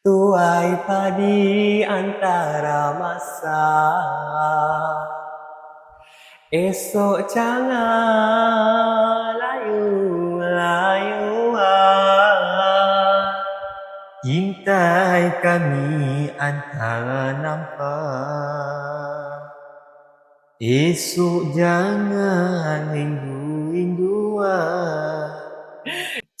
Tuai padi antara masa. Esok jangan layu-layu Intai kami antara nampak. Esok jangan rindu-rinduan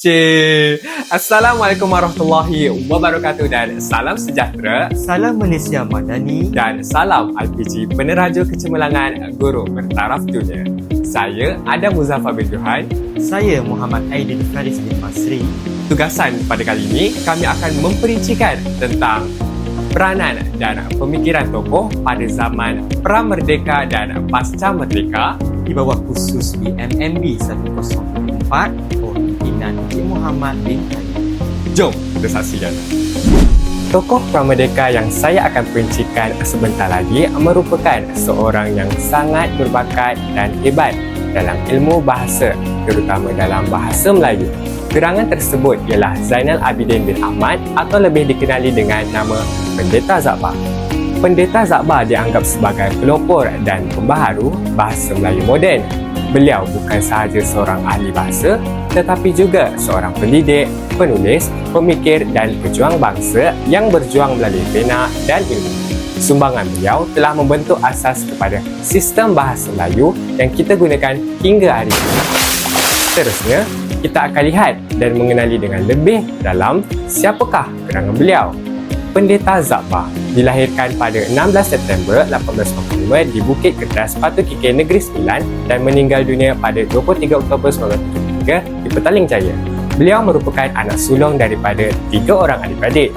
Cik. Assalamualaikum warahmatullahi wabarakatuh dan salam sejahtera Salam Malaysia Madani dan salam LPG Peneraja Kecemerlangan Guru Bertaraf Dunia. Saya Adam Muzaffar bin Johan. Saya Muhammad Aidin Faris bin Masri Tugasan pada kali ini kami akan memperincikan tentang peranan dan pemikiran tokoh pada zaman pra-merdeka dan pasca merdeka di bawah khusus BMMB 104 Encik Muhammad bin Ali. Jom kita saksikan. Tokoh pramerdeka yang saya akan perincikan sebentar lagi merupakan seorang yang sangat berbakat dan hebat dalam ilmu bahasa, terutama dalam bahasa Melayu. Gerangan tersebut ialah Zainal Abidin bin Ahmad atau lebih dikenali dengan nama Pendeta Zakbar. Pendeta Zakbar dianggap sebagai pelopor dan pembaharu bahasa Melayu moden. Beliau bukan sahaja seorang ahli bahasa tetapi juga seorang pendidik, penulis, pemikir dan pejuang bangsa yang berjuang melalui pena dan ilmu. Sumbangan beliau telah membentuk asas kepada sistem bahasa Melayu yang kita gunakan hingga hari ini. Seterusnya, kita akan lihat dan mengenali dengan lebih dalam siapakah gerangan beliau. Pendeta Zakbar dilahirkan pada 16 September 1845 di Bukit Kedas, Patu Kikir, Negeri Sembilan dan meninggal dunia pada 23 Oktober 1973 di Petaling Jaya. Beliau merupakan anak sulung daripada tiga orang adik-beradik.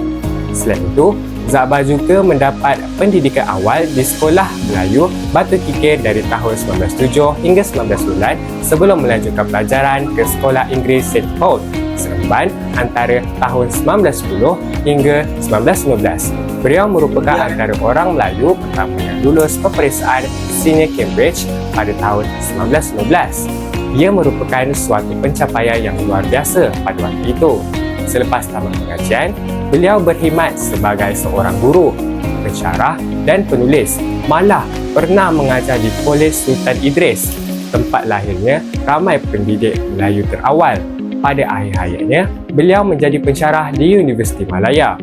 Selain itu, Zakbar juga mendapat pendidikan awal di Sekolah Melayu Batu Kikir dari tahun 1907 hingga 1909 sebelum melanjutkan pelajaran ke Sekolah Inggeris St. Paul, Seremban antara tahun 1910 hingga 1915. Beliau merupakan antara orang Melayu pertama yang lulus peperiksaan Senior Cambridge pada tahun 1915. Ia merupakan suatu pencapaian yang luar biasa pada waktu itu. Selepas tamat pengajian, beliau berkhidmat sebagai seorang guru, pensyarah dan penulis. Malah pernah mengajar di Kolej Sultan Idris, tempat lahirnya ramai pendidik Melayu terawal. Pada akhir hayatnya, beliau menjadi pensyarah di Universiti Malaya.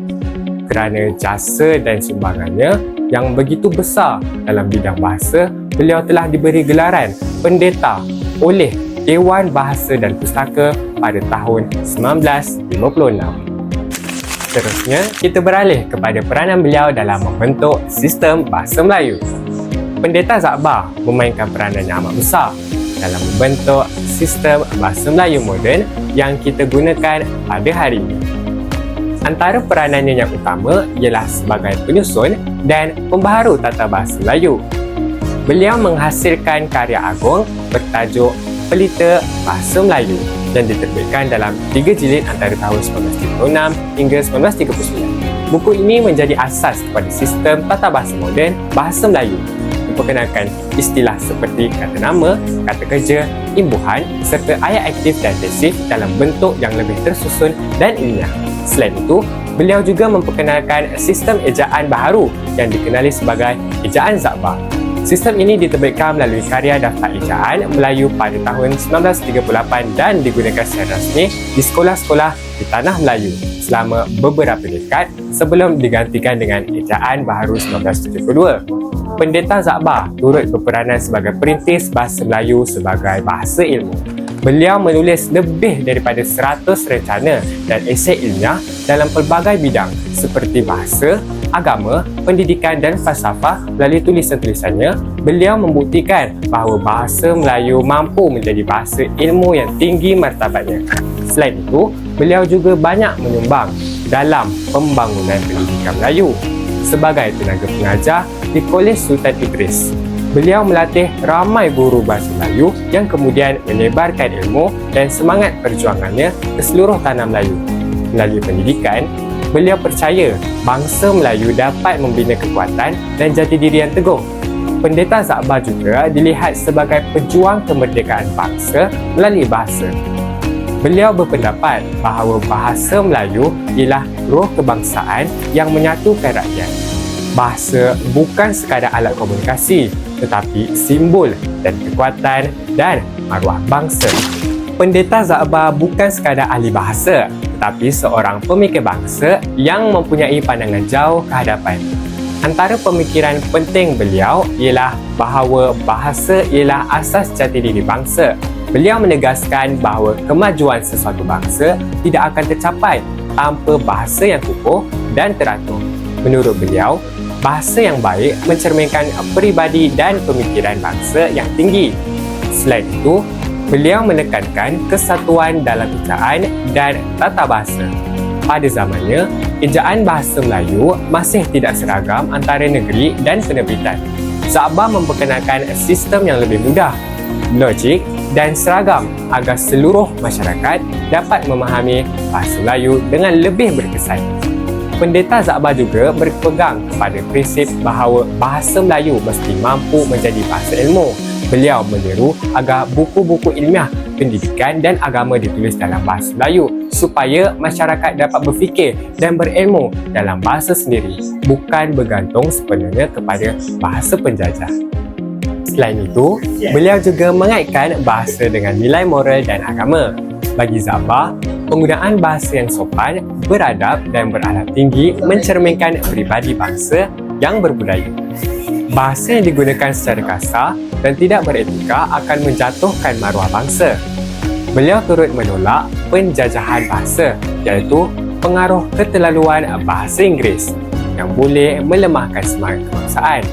Kerana jasa dan sumbangannya yang begitu besar dalam bidang bahasa, beliau telah diberi gelaran pendeta oleh Dewan Bahasa dan Pustaka pada tahun 1956. Seterusnya, kita beralih kepada peranan beliau dalam membentuk sistem bahasa Melayu. Pendeta Zakbar memainkan peranan yang amat besar dalam membentuk sistem bahasa Melayu moden yang kita gunakan pada hari ini. Antara peranannya yang utama ialah sebagai penyusun dan pembaharu tata bahasa Melayu. Beliau menghasilkan karya agung bertajuk Pelita Bahasa Melayu dan diterbitkan dalam tiga jilid antara tahun 1936 hingga 1939. Buku ini menjadi asas kepada sistem tata bahasa moden bahasa Melayu memperkenalkan istilah seperti kata nama, kata kerja, imbuhan serta ayat aktif dan pasif dalam bentuk yang lebih tersusun dan ilmiah. Selain itu, beliau juga memperkenalkan sistem ejaan baharu yang dikenali sebagai ejaan Zakbar Sistem ini diterbitkan melalui karya Daftar Ejaan Melayu pada tahun 1938 dan digunakan secara rasmi di sekolah-sekolah di Tanah Melayu selama beberapa dekad sebelum digantikan dengan Ejaan Baharu 1972. Pendeta Zakbar turut berperanan sebagai perintis bahasa Melayu sebagai bahasa ilmu. Beliau menulis lebih daripada 100 rencana dan esei ilmiah dalam pelbagai bidang seperti bahasa, agama, pendidikan dan falsafah melalui tulisan-tulisannya, beliau membuktikan bahawa bahasa Melayu mampu menjadi bahasa ilmu yang tinggi martabatnya. Selain itu, beliau juga banyak menyumbang dalam pembangunan pendidikan Melayu. Sebagai tenaga pengajar di Kolej Sultan Idris, beliau melatih ramai guru bahasa Melayu yang kemudian menyebarkan ilmu dan semangat perjuangannya ke seluruh tanah Melayu. Melalui pendidikan, beliau percaya bangsa Melayu dapat membina kekuatan dan jati diri yang teguh. Pendeta Zakbar juga dilihat sebagai pejuang kemerdekaan bangsa melalui bahasa. Beliau berpendapat bahawa bahasa Melayu ialah roh kebangsaan yang menyatukan rakyat. Bahasa bukan sekadar alat komunikasi tetapi simbol dan kekuatan dan maruah bangsa. Pendeta Zakbar bukan sekadar ahli bahasa tetapi seorang pemikir bangsa yang mempunyai pandangan jauh ke hadapan. Antara pemikiran penting beliau ialah bahawa bahasa ialah asas jati diri bangsa Beliau menegaskan bahawa kemajuan sesuatu bangsa tidak akan tercapai tanpa bahasa yang kukuh dan teratur. Menurut beliau, bahasa yang baik mencerminkan peribadi dan pemikiran bangsa yang tinggi. Selain itu, beliau menekankan kesatuan dalam ejaan dan tata bahasa. Pada zamannya, ejaan bahasa Melayu masih tidak seragam antara negeri dan penerbitan. Sabah memperkenalkan sistem yang lebih mudah, logik dan seragam agar seluruh masyarakat dapat memahami bahasa Melayu dengan lebih berkesan. Pendeta Zakbar juga berpegang kepada prinsip bahawa bahasa Melayu mesti mampu menjadi bahasa ilmu. Beliau menyeru agar buku-buku ilmiah, pendidikan dan agama ditulis dalam bahasa Melayu supaya masyarakat dapat berfikir dan berilmu dalam bahasa sendiri bukan bergantung sepenuhnya kepada bahasa penjajah. Selain itu, beliau juga mengaitkan bahasa dengan nilai moral dan agama. Bagi Zabah, penggunaan bahasa yang sopan, beradab dan beradab tinggi mencerminkan pribadi bangsa yang berbudaya. Bahasa yang digunakan secara kasar dan tidak beretika akan menjatuhkan maruah bangsa. Beliau turut menolak penjajahan bahasa iaitu pengaruh keterlaluan bahasa Inggeris yang boleh melemahkan semangat kebangsaan.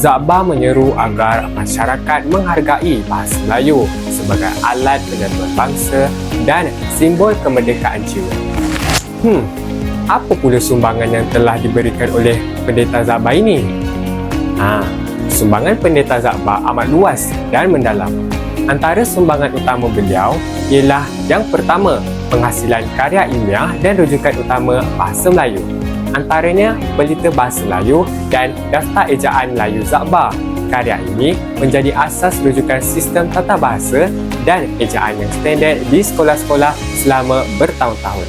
Zakbar menyeru agar masyarakat menghargai bahasa Melayu sebagai alat penyatuan bangsa dan simbol kemerdekaan jiwa. Hmm, apa pula sumbangan yang telah diberikan oleh pendeta Zakbar ini? Ha, sumbangan pendeta Zakbar amat luas dan mendalam. Antara sumbangan utama beliau ialah yang pertama, penghasilan karya ilmiah dan rujukan utama bahasa Melayu antaranya Pelita Bahasa Melayu dan Daftar Ejaan Melayu Zakbar. Karya ini menjadi asas rujukan sistem tata bahasa dan ejaan yang standard di sekolah-sekolah selama bertahun-tahun.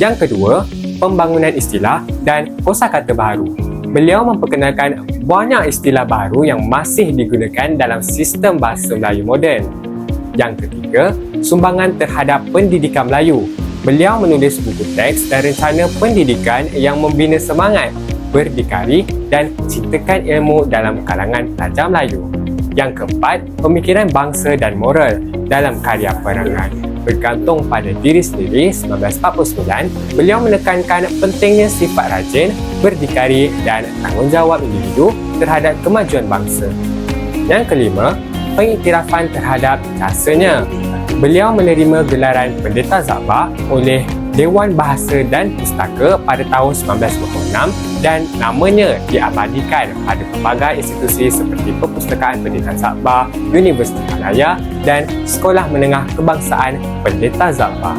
Yang kedua, pembangunan istilah dan kosakata baharu. Beliau memperkenalkan banyak istilah baru yang masih digunakan dalam sistem bahasa Melayu moden. Yang ketiga, sumbangan terhadap pendidikan Melayu beliau menulis buku teks dan rencana pendidikan yang membina semangat, berdikari dan ciptakan ilmu dalam kalangan pelajar Melayu. Yang keempat, pemikiran bangsa dan moral dalam karya perangan. Bergantung pada diri sendiri 1949, beliau menekankan pentingnya sifat rajin, berdikari dan tanggungjawab individu terhadap kemajuan bangsa. Yang kelima, pengiktirafan terhadap jasanya beliau menerima gelaran Pendeta Zakbar oleh Dewan Bahasa dan Pustaka pada tahun 1926 dan namanya diabadikan pada pelbagai institusi seperti Perpustakaan Pendeta Zakbar, Universiti Malaya dan Sekolah Menengah Kebangsaan Pendeta Zakbar.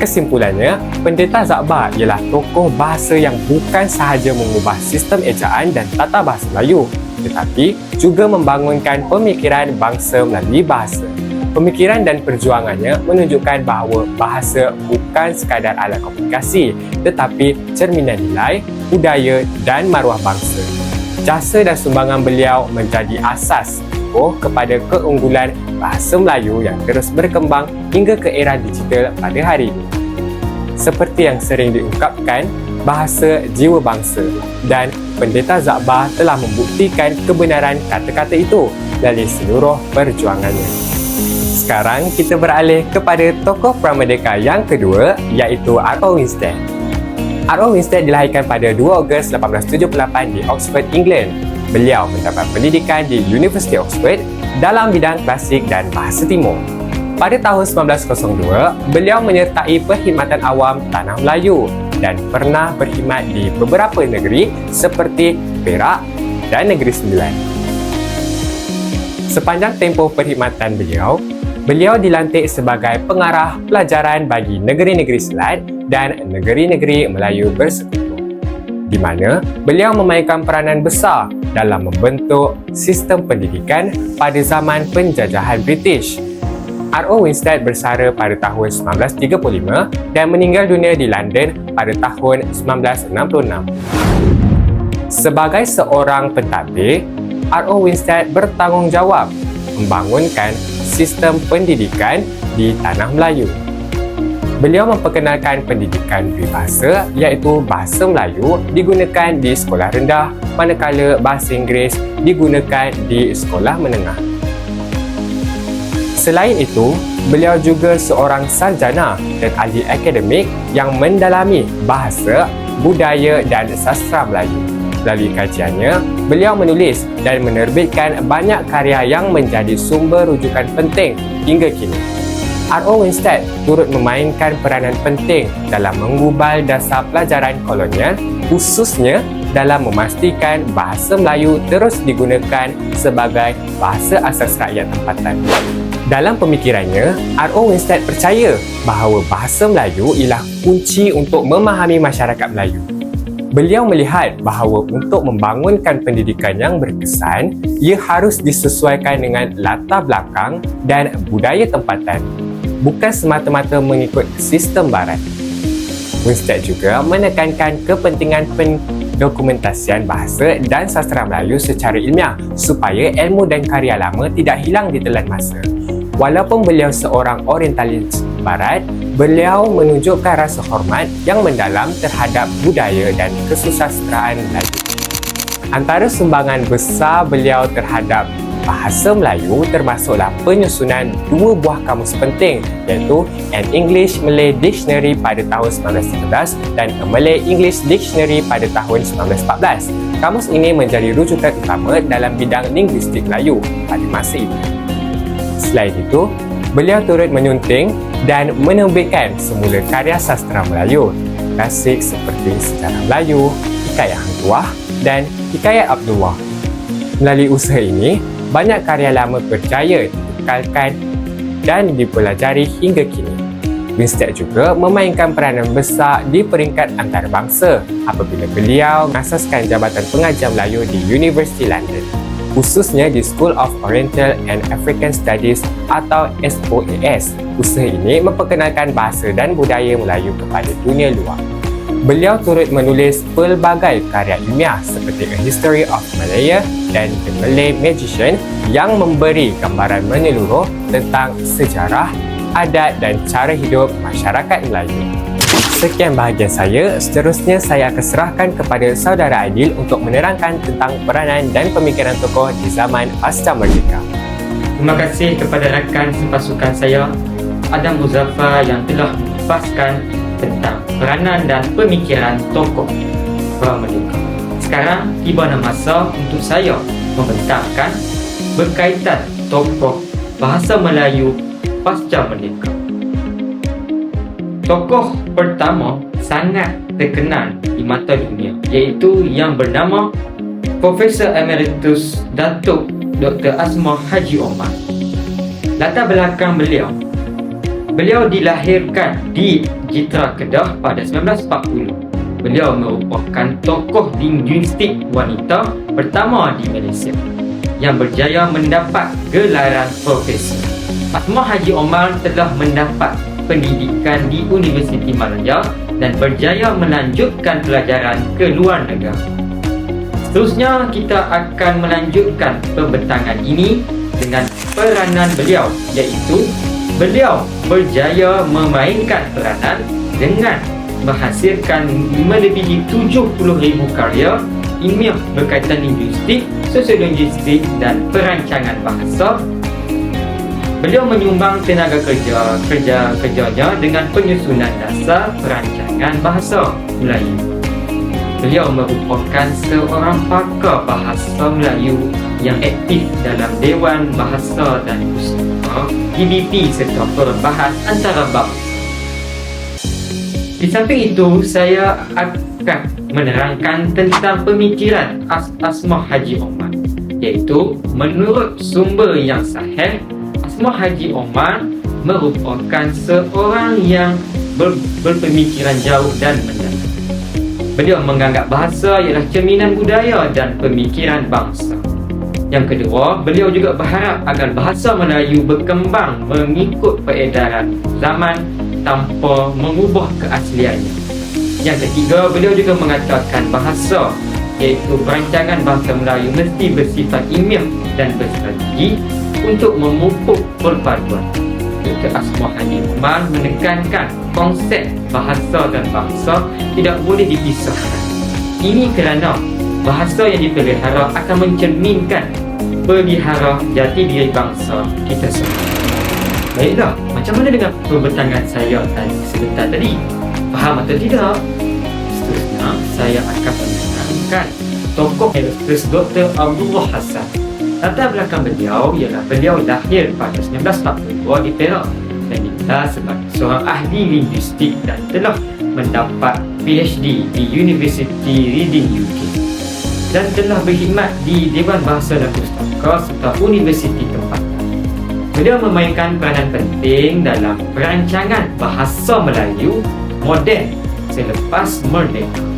Kesimpulannya, Pendeta Zakbar ialah tokoh bahasa yang bukan sahaja mengubah sistem ejaan dan tata bahasa Melayu tetapi juga membangunkan pemikiran bangsa melalui bahasa. Pemikiran dan perjuangannya menunjukkan bahawa bahasa bukan sekadar alat komunikasi tetapi cerminan nilai, budaya dan maruah bangsa. Jasa dan sumbangan beliau menjadi asas oh kepada keunggulan bahasa Melayu yang terus berkembang hingga ke era digital pada hari ini. Seperti yang sering diungkapkan, bahasa jiwa bangsa dan Pendeta Zakbar telah membuktikan kebenaran kata-kata itu dari seluruh perjuangannya. Sekarang kita beralih kepada tokoh pramerdeka yang kedua iaitu Arthur Winstead. Arthur Winstead dilahirkan pada 2 Ogos 1878 di Oxford, England. Beliau mendapat pendidikan di University Oxford dalam bidang klasik dan bahasa timur. Pada tahun 1902, beliau menyertai perkhidmatan awam Tanah Melayu dan pernah berkhidmat di beberapa negeri seperti Perak dan Negeri Sembilan. Sepanjang tempoh perkhidmatan beliau, Beliau dilantik sebagai pengarah pelajaran bagi negeri-negeri Selat dan negeri-negeri Melayu bersekutu di mana beliau memainkan peranan besar dalam membentuk sistem pendidikan pada zaman penjajahan British. R.O. Winstead bersara pada tahun 1935 dan meninggal dunia di London pada tahun 1966. Sebagai seorang pentadbir, R.O. Winstead bertanggungjawab membangunkan sistem pendidikan di Tanah Melayu. Beliau memperkenalkan pendidikan peribahasa iaitu bahasa Melayu digunakan di sekolah rendah manakala bahasa Inggeris digunakan di sekolah menengah. Selain itu, beliau juga seorang sarjana dan ahli akademik yang mendalami bahasa, budaya dan sastra Melayu. Melalui kajiannya, beliau menulis dan menerbitkan banyak karya yang menjadi sumber rujukan penting hingga kini. R.O. Winstead turut memainkan peranan penting dalam menggubal dasar pelajaran kolonial khususnya dalam memastikan bahasa Melayu terus digunakan sebagai bahasa asas rakyat tempatan. Dalam pemikirannya, R.O. Winstead percaya bahawa bahasa Melayu ialah kunci untuk memahami masyarakat Melayu. Beliau melihat bahawa untuk membangunkan pendidikan yang berkesan, ia harus disesuaikan dengan latar belakang dan budaya tempatan, bukan semata-mata mengikut sistem barat. Winstead juga menekankan kepentingan pendokumentasian bahasa dan sastra Melayu secara ilmiah supaya ilmu dan karya lama tidak hilang di telan masa. Walaupun beliau seorang orientalis barat, beliau menunjukkan rasa hormat yang mendalam terhadap budaya dan kesusastraan Melayu. Antara sumbangan besar beliau terhadap bahasa Melayu termasuklah penyusunan dua buah kamus penting iaitu An English Malay Dictionary pada tahun 1913 dan A Malay English Dictionary pada tahun 1914. Kamus ini menjadi rujukan utama dalam bidang linguistik Melayu pada masa itu. Selain itu, beliau turut menyunting dan menerbitkan semula karya sastra Melayu, klasik seperti Sejarah Melayu, Hikayat Hang Tuah dan Hikayat Abdullah. Melalui usaha ini, banyak karya lama berjaya dikekalkan dan dipelajari hingga kini. Winstead juga memainkan peranan besar di peringkat antarabangsa apabila beliau mengasaskan Jabatan Pengajar Melayu di University London khususnya di School of Oriental and African Studies atau SOAS. Usaha ini memperkenalkan bahasa dan budaya Melayu kepada dunia luar. Beliau turut menulis pelbagai karya ilmiah seperti A History of Malaya dan The Malay Magician yang memberi gambaran menyeluruh tentang sejarah, adat dan cara hidup masyarakat Melayu. Sekian bahagian saya. Seterusnya saya akan serahkan kepada saudara Adil untuk menerangkan tentang peranan dan pemikiran tokoh di zaman pasca merdeka. Terima kasih kepada rakan sepasukan saya Adam Muzaffar yang telah mengupas,kan tentang peranan dan pemikiran tokoh pra-merdeka. Sekarang tiba masa untuk saya membentangkan berkaitan tokoh bahasa Melayu pasca merdeka. Tokoh pertama sangat terkenal di mata dunia iaitu yang bernama Profesor Emeritus Datuk Dr. Asma Haji Omar. Latar belakang beliau Beliau dilahirkan di Jitra Kedah pada 1940. Beliau merupakan tokoh linguistik wanita pertama di Malaysia yang berjaya mendapat gelaran profesor. Asma Haji Omar telah mendapat pendidikan di Universiti Malaya dan berjaya melanjutkan pelajaran ke luar negara. Seterusnya, kita akan melanjutkan pembentangan ini dengan peranan beliau iaitu beliau berjaya memainkan peranan dengan menghasilkan melebihi 70,000 karya ilmiah berkaitan linguistik, sosiolinguistik dan perancangan bahasa Beliau menyumbang tenaga kerja kerja kerjanya dengan penyusunan dasar perancangan bahasa Melayu. Beliau merupakan seorang pakar bahasa Melayu yang aktif dalam Dewan Bahasa dan Pustaka DBP serta Perbahan Antarabangsa. Di samping itu, saya akan menerangkan tentang pemikiran As Asma Haji Omar iaitu menurut sumber yang sahih Haji Omar merupakan seorang yang ber, berpemikiran jauh dan mendalam. Beliau menganggap bahasa ialah cerminan budaya dan pemikiran bangsa. Yang kedua, beliau juga berharap agar bahasa Melayu berkembang mengikut peredaran zaman tanpa mengubah keasliannya. Yang ketiga, beliau juga mengatakan bahasa iaitu perancangan bahasa Melayu mesti bersifat ilmiah dan berstrategi untuk memupuk perpaduan. Dr. Asma Haji Umar menekankan konsep bahasa dan bangsa tidak boleh dipisahkan. Ini kerana bahasa yang dipelihara akan mencerminkan pelihara jati diri bangsa kita semua. Baiklah, macam mana dengan perbetangan saya tadi sebentar tadi? Faham atau tidak? Seterusnya, saya akan mengenalkan tokoh Dr. Abdullah Hassan. Latar belakang beliau ialah beliau lahir pada 1942 di Perak dan dikenal sebagai seorang ahli linguistik dan telah mendapat PhD di University Reading UK dan telah berkhidmat di Dewan Bahasa dan Pustaka serta Universiti tempatan. Beliau memainkan peranan penting dalam perancangan bahasa Melayu moden selepas merdeka.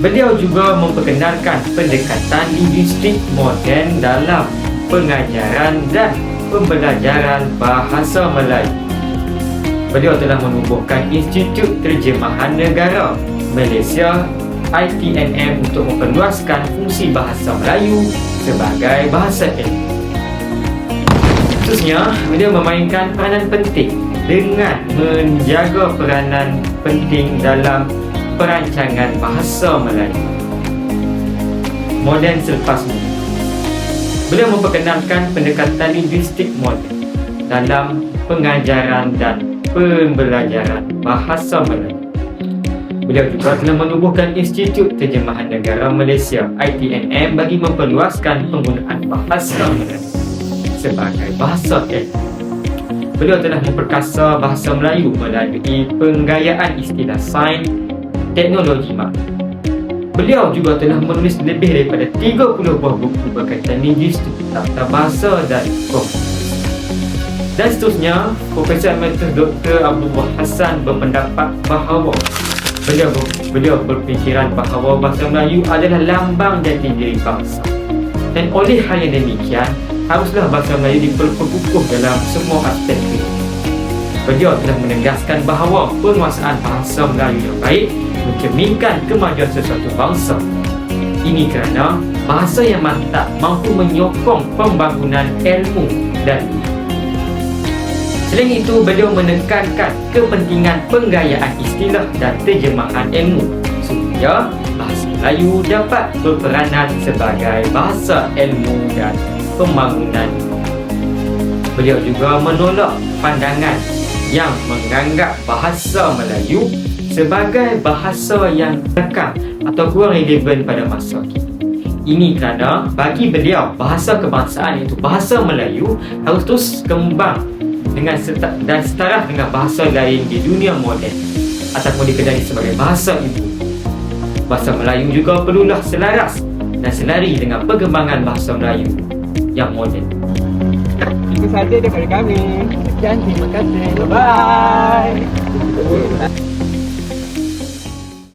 Beliau juga memperkenalkan pendekatan linguistik moden dalam pengajaran dan pembelajaran bahasa Melayu. Beliau telah menubuhkan Institut Terjemahan Negara Malaysia ITNM untuk memperluaskan fungsi bahasa Melayu sebagai bahasa ilmu. Khususnya, beliau memainkan peranan penting dengan menjaga peranan penting dalam perancangan bahasa Melayu. Moden selepas ini. Beliau memperkenalkan pendekatan linguistik moden dalam pengajaran dan pembelajaran bahasa Melayu. Beliau juga telah menubuhkan Institut Terjemahan Negara Malaysia ITNM bagi memperluaskan penggunaan bahasa Melayu sebagai bahasa ilmu. Beliau telah memperkasa bahasa Melayu melalui penggayaan istilah sains teknologi mak. Beliau juga telah menulis lebih daripada 30 buah buku berkaitan linguistik, tata bahasa dan komunikasi. Dan seterusnya, Profesor Emeritus Dr. Abdullah Hassan berpendapat bahawa beliau beliau berfikiran bahawa bahasa Melayu adalah lambang jati diri bangsa. Dan oleh hal yang demikian, haruslah bahasa Melayu diperkukuh dalam semua aspek. Beliau telah menegaskan bahawa penguasaan bahasa Melayu yang baik mencerminkan kemajuan sesuatu bangsa. Ini kerana bahasa yang mantap mampu menyokong pembangunan ilmu dan Selain itu, beliau menekankan kepentingan penggayaan istilah dan terjemahan ilmu supaya bahasa Melayu dapat berperanan sebagai bahasa ilmu dan pembangunan. Beliau juga menolak pandangan yang menganggap bahasa Melayu sebagai bahasa yang tekam atau kurang relevan pada masa kini. Ini kerana bagi beliau bahasa kebangsaan iaitu bahasa Melayu harus terus kembang dengan seta- dan setara dengan bahasa lain di dunia moden ataupun dikenali sebagai bahasa ibu. Bahasa Melayu juga perlulah selaras dan selari dengan perkembangan bahasa Melayu yang moden. Itu saja daripada kami. Sekian, terima kasih. Bye-bye.